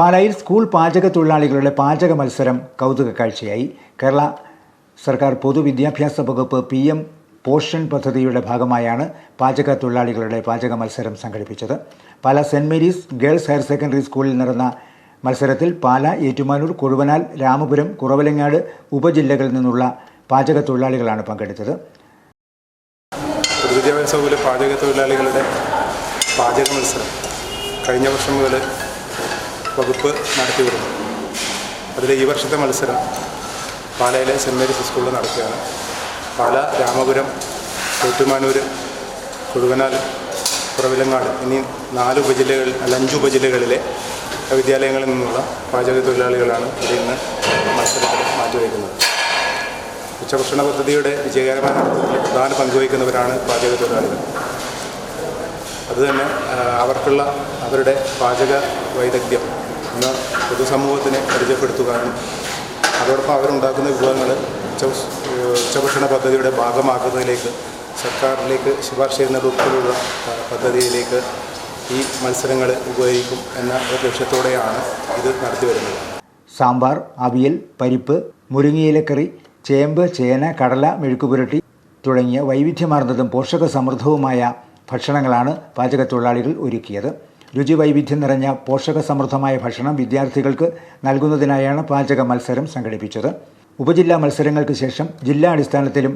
പാലായിൽ സ്കൂൾ പാചക തൊഴിലാളികളുടെ പാചക മത്സരം കൗതുക കാഴ്ചയായി കേരള സർക്കാർ പൊതുവിദ്യാഭ്യാസ വകുപ്പ് പി എം പോഷൻ പദ്ധതിയുടെ ഭാഗമായാണ് പാചക തൊഴിലാളികളുടെ പാചക മത്സരം സംഘടിപ്പിച്ചത്. Pala saint Mary's girls higher secondary സ്കൂളിൽ നടന്ന മത്സരത്തിൽ പാല ഏറ്റുമാനൂർ കൊഴുവനാൽ രാമപുരം കുറവലങ്ങാട് ഉപജില്ലകളിൽ നിന്നുള്ള പാചക തൊഴിലാളികളാണ് പങ്കെടുത്തത്. പൊതുവിദ്യാഭ്യാസ വകുപ്പിലെ പാചക തൊഴിലാളികളുടെ പാചക മത്സരം കഴിഞ്ഞ വർഷം മുതൽ വകുപ്പ് നടത്തി വരുന്നു. അതിൽ ഈ വർഷത്തെ മത്സരം പാലയിലെ സെന്റ് മേരീസ് സ്കൂളിൽ നടക്കുകയാണ്. പാല രാമപുരം ഏറ്റുമാനൂർ കുഴുവനാൽ പുറവിലങ്ങാട് എന്നീ നാല് ഉപജില്ലകളിൽ അല്ല അഞ്ച് ഉപജില്ലകളിലെ വിദ്യാലയങ്ങളിൽ നിന്നുള്ള പാചക തൊഴിലാളികളാണ് ഇവിടെ ഇന്ന് മത്സരത്തിൽ മാറ്റിവയ്ക്കുന്നത് ഉച്ചഭക്ഷണ പദ്ധതിയുടെ വിജയകരമായ നടത്തത്തിൽ പ്രധാന പങ്കുവഹിക്കുന്നവരാണ് പാചക തൊഴിലാളികൾ അതുതന്നെ അവർക്കുള്ള അവരുടെ പാചക വൈദഗ്ധ്യം ഇന്ന് പൊതുസമൂഹത്തിന് പരിചയപ്പെടുത്തുവാനും അതോടൊപ്പം അവരുണ്ടാക്കുന്ന വിഭവങ്ങൾ ഉച്ച ഉച്ചഭക്ഷണ പദ്ധതിയുടെ ഭാഗമാക്കുന്നതിലേക്ക് സർക്കാരിലേക്ക് ശുപാർശ ചെയ്യുന്നത് ഉൾപ്പെടെയുള്ള പദ്ധതിയിലേക്ക് ഈ മത്സരങ്ങൾ ഉപയോഗിക്കും എന്ന ഒരു ലക്ഷ്യത്തോടെയാണ് ഇത് നടത്തി വരുന്നത്. സാമ്പാർ അവിയൽ പരിപ്പ് മുരിങ്ങയിലക്കറി ചേമ്പ് ചേന കടല മെഴുക്കുപുരട്ടി തുടങ്ങിയ വൈവിധ്യമാർന്നതും പോഷക സമൃദ്ധവുമായ ഭക്ഷണങ്ങളാണ് പാചകത്തൊഴിലാളികൾ ഒരുക്കിയത്. രുചി വൈവിധ്യം നിറഞ്ഞ പോഷക സമൃദ്ധമായ ഭക്ഷണം വിദ്യാർത്ഥികൾക്ക് നൽകുന്നതിനായാണ് പാചക മത്സരം സംഘടിപ്പിച്ചത്. ഉപജില്ലാ മത്സരങ്ങൾക്ക് ശേഷം ജില്ലാ അടിസ്ഥാനത്തിലും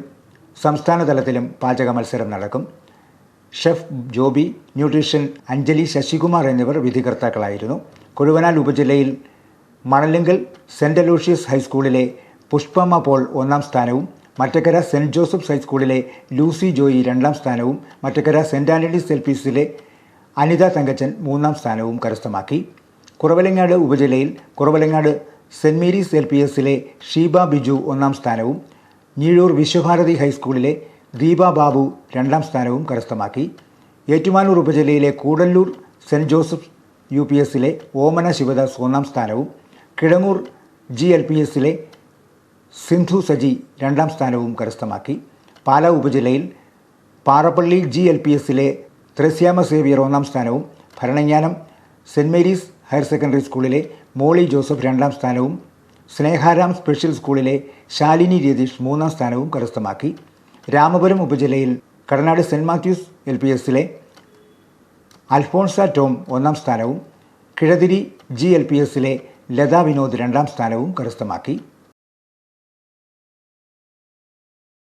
സംസ്ഥാന തലത്തിലും പാചക മത്സരം നടക്കും. ഷെഫ് ജോബി ന്യൂട്രീഷൻ അഞ്ജലി ശശികുമാർ എന്നിവർ വിധികർത്താക്കളായിരുന്നു. കൊഴുവനാൽ ഉപജില്ലയിൽ മണലിങ്കൽ സെന്റ് അലൂഷ്യസ് ഹൈസ്കൂളിലെ പുഷ്പമ്മ പോൾ ഒന്നാം സ്ഥാനവും മറ്റക്കര സെന്റ് ജോസഫ്സ് ഹൈസ്കൂളിലെ ലൂസി ജോയി രണ്ടാം സ്ഥാനവും Mattakkara saint Antony's L P സിയിലെ അനിത തങ്കച്ചൻ മൂന്നാം സ്ഥാനവും കരസ്ഥമാക്കി. Kuravilangad ഉപജില്ലയിൽ Kuravilangad saint Mary's L P എസിലെ ഷീബ ബിജു ഒന്നാം സ്ഥാനവും ഞീഴൂർ വിശ്വഭാരതി ഹൈസ്കൂളിലെ ദീപ ബാബു രണ്ടാം സ്ഥാനവും കരസ്ഥമാക്കി. Ettumanoor ഉപജില്ലയിലെ Koodalloor saint Joseph U P എസിലെ ഓമന ശിവദാസ് ഒന്നാം സ്ഥാനവും കിഴങ്ങൂർ ജി എൽ പി എസിലെ സിന്ധു സജി രണ്ടാം സ്ഥാനവും കരസ്ഥമാക്കി. പാലാ ഉപജില്ലയിൽ പാറപ്പള്ളി ജി എൽ പി എസിലെ ത്രസ്യാമ സേവിയർ ഒന്നാം സ്ഥാനവും Bharananganam saint Mary's higher secondary സ്കൂളിലെ മോളി ജോസഫ് രണ്ടാം സ്ഥാനവും സ്നേഹാരാം സ്പെഷ്യൽ സ്കൂളിലെ ശാലിനി രതീഷ് മൂന്നാം സ്ഥാനവും കരസ്ഥമാക്കി. Ramapuram ഉപജില്ലയിൽ Kadanad saint Matthew's L P എസിലെ അൽഫോൺസ ടോം ഒന്നാം സ്ഥാനവും കിഴതിരി ജി എൽ പി എസിലെ ലതാ വിനോദ് രണ്ടാം സ്ഥാനവും കരസ്ഥമാക്കി.